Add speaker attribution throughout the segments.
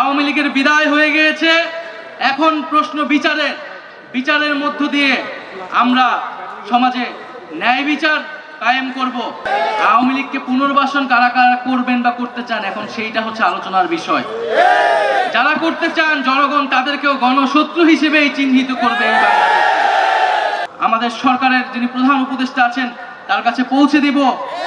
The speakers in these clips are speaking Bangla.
Speaker 1: আওয়ামী লীগের বিদায় হয়ে গিয়েছে। এখন প্রশ্ন বিচারের। বিচারের মধ্য দিয়ে আমরা সমাজে ন্যায় বিচার কায়েম করব। আওয়ামী লীগকে পুনর্বাসন কারা কারা করবেন বা করতে চান, এখন সেইটা হচ্ছে আলোচনার বিষয়। যারা করতে চান, জনগণ তাদেরকেও গণশত্রু হিসেবেই চিহ্নিত করবে এই আমাদের সরকারের যিনি প্রধান উপদেষ্টা আছেন, তার কাছে পৌঁছে দিব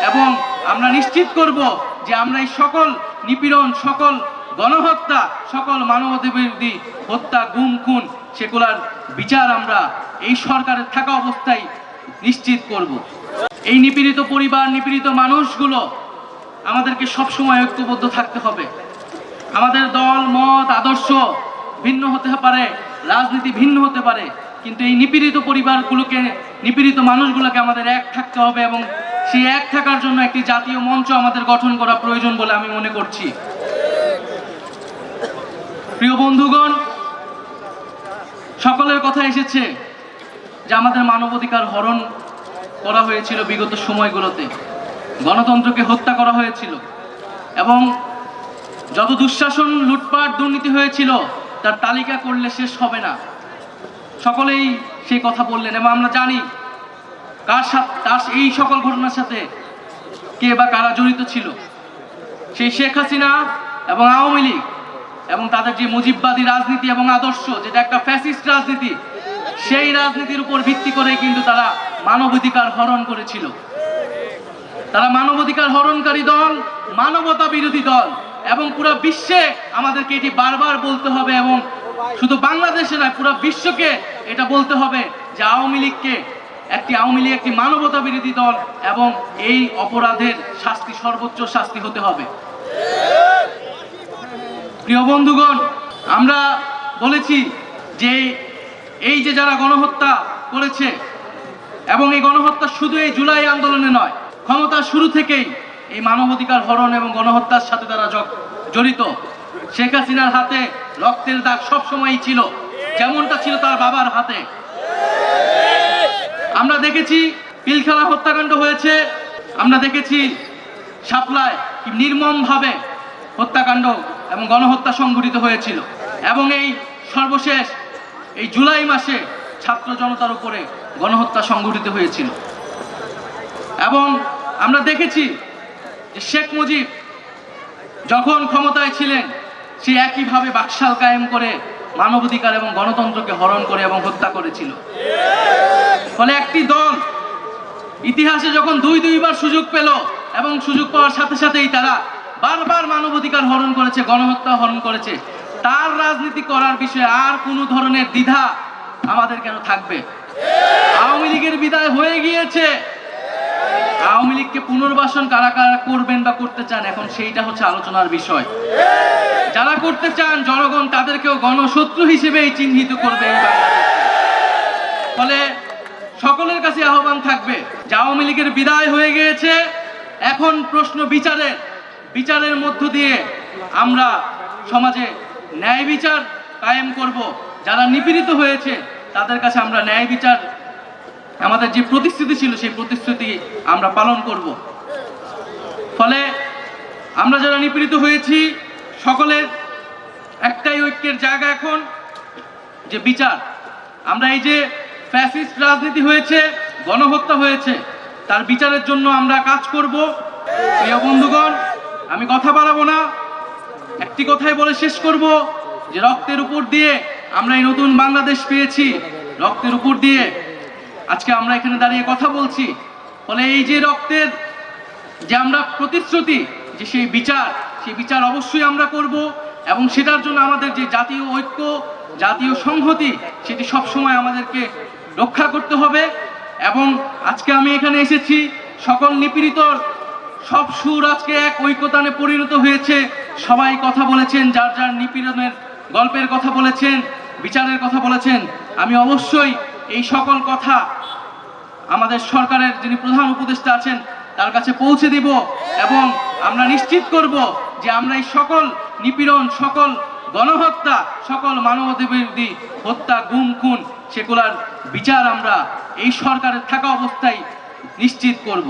Speaker 1: এবং আমরা নিশ্চিত করব যে আমরা এই সকল নিপীড়ন, সকল গণহত্যা, সকল মানবাধিকারী হত্যা, গুম, খুন, সেগুলার বিচার আমরা এই সরকারের থাকা অবস্থায় নিশ্চিত করব। এই নিপীড়িত পরিবার, নিপীড়িত মানুষগুলো আমাদেরকে সবসময় ঐক্যবদ্ধ থাকতে হবে। আমাদের দল, মত, আদর্শ ভিন্ন হতে পারে, রাজনীতি ভিন্ন হতে পারে, কিন্তু এই নিপীড়িত পরিবারগুলোকে, নিপীড়িত মানুষগুলোকে আমাদের এক থাকতে হবে এবং সেই এক থাকার জন্য একটি জাতীয় মঞ্চ আমাদের গঠন করা প্রয়োজন বলে আমি মনে করছি। প্রিয় বন্ধুগণ, সকলের কথা এসেছে যে আমাদের মানবাধিকার হরণ করা হয়েছিল বিগত সময়গুলোতে। গণতন্ত্রকে হত্যা করা হয়েছিল এবং যত দুঃশাসন, লুটপাট, দুর্নীতি হয়েছিল, তার তালিকা করলে শেষ হবে না। সকলেই সেই কথা বললেন এবং আমরা জানি কার সাথে তার এই সকল ঘটনার সাথে কে বা কারা জড়িত ছিল। সেই শেখ হাসিনা এবং আওয়ামী লীগ এবং তাদের যে মুজিববাদী রাজনীতি এবং আদর্শ, যেটা একটা ফ্যাসিস্ট রাজনীতি, সেই রাজনীতির উপর ভিত্তি করে কিন্তু তারা মানবাধিকার হরণ করেছিল। তারা মানবাধিকার হরণকারী দল, মানবতা বিরোধী দল, এবং পুরো বিশ্বে আমাদেরকে এটি বারবার বলতে হবে এবং শুধু বাংলাদেশে নয়, পুরো বিশ্বকে এটা বলতে হবে যে আওয়ামী লীগকে একটি, আওয়ামী লীগ একটি মানবতা বিরোধী দল এবং এই অপরাধের শাস্তি, সর্বোচ্চ শাস্তি হতে হবে। প্রিয় বন্ধুগণ, আমরা বলেছি যে এই যে যারা গণহত্যা করেছে এবং এই গণহত্যা শুধু এই জুলাই আন্দোলনে নয়, ক্ষমতা শুরু থেকেই এই মানবাধিকার হরণ এবং গণহত্যার সাথে তারা জড়িত। শেখ হাসিনার হাতে রক্তের দাগ সবসময়ই ছিল, যেমনটা ছিল তার বাবার হাতে। আমরা দেখেছি পিলখানা হত্যাকাণ্ড হয়েছে, আমরা দেখেছি শাপলায় কি নির্মমভাবে হত্যাকাণ্ড এবং গণহত্যা সংঘটিত হয়েছিল। এবং এই সর্বশেষ, এই জুলাই মাসে ছাত্র জনতার উপরে গণহত্যা সংঘটিত হয়েছিল। এবং আমরা দেখেছি যে শেখ মুজিব যখন ক্ষমতায় ছিলেন, সে একইভাবে বাকশাল কায়েম করে মানবাধিকার এবং গণতন্ত্রকে হরণ করে এবং হত্যা করেছিল। ফলে একটি দল ইতিহাসে যখন দুই দুইবার সুযোগ পেল এবং সুযোগ পাওয়ার সাথে সাথেই তারা বারবার মানবাধিকার হরণ করেছে, গণহত্যা হরণ করেছে। তার রাজনীতি করার বিষয়ে আর কোনো ধরনের দ্বিধা আমাদের কেন থাকবে? আওয়ামী লীগের বিদায় হয়ে গিয়েছে। আওয়ামী লীগকে পুনর্বাসন কারা কারা করবেন বা করতে চান, এখন সেইটা হচ্ছে আলোচনার বিষয়। যারা করতে চান, জনগণ তাদেরকেও গণশত্রু হিসেবেই চিহ্নিত করবে ফলে সকলের কাছে আহ্বান থাকবে যে আওয়ামী লীগের বিদায় হয়ে গিয়েছে। এখন প্রশ্ন বিচারের। বিচারের মধ্য দিয়ে আমরা সমাজে ন্যায় বিচার কায়েম করব। যারা নিপীড়িত হয়েছে, তাদের কাছে আমরা ন্যায় বিচার, আমাদের যে প্রতিশ্রুতি ছিল, সেই প্রতিশ্রুতি আমরা পালন করব। ফলে আমরা যারা নিপীড়িত হয়েছি, সকলের একটাই ঐক্যের জায়গা এখন, যে বিচার। আমরা এই যে ফ্যাসিস্ট রাজনীতি হয়েছে, গণহত্যা হয়েছে, তার বিচারের জন্য আমরা কাজ করব। প্রিয় বন্ধুগণ আমি কথা বাড়াবো না। একটি কথাই বলে শেষ করব যে রক্তের উপর দিয়ে আমরা এই নতুন বাংলাদেশ পেয়েছি। রক্তের উপর দিয়ে আজকে আমরা এখানে দাঁড়িয়ে কথা বলছি। ফলে এই যে রক্তের যে আমরা প্রতিশ্রুতি, যে সেই বিচার সেই বিচার অবশ্যই আমরা করব এবং সেটার জন্য আমাদের যে জাতীয় ঐক্য, জাতীয় সংহতি, সেটি সবসময় আমাদেরকে রক্ষা করতে হবে। এবং আজকে আমি এখানে এসেছি সকল নিপীড়িত সব সুর আজকে এক ঐক্যতানে পরিণত হয়েছে। সবাই কথা বলেছেন, যার যার নিপীড়নের গল্পের কথা বলেছেন, বিচারের কথা বলেছেন। আমি অবশ্যই এই সকল কথা আমাদের সরকারের যিনি প্রধান উপদেষ্টা আছেন, তার কাছে পৌঁছে দিব এবং আমরা নিশ্চিত করব যে আমরা এই সকল নিপীড়ন, সকল গণহত্যা, সকল মানবাধিকারী হত্যা, গুম, খুন, সেগুলার বিচার আমরা এই সরকারের থাকা অবস্থায় নিশ্চিত করব।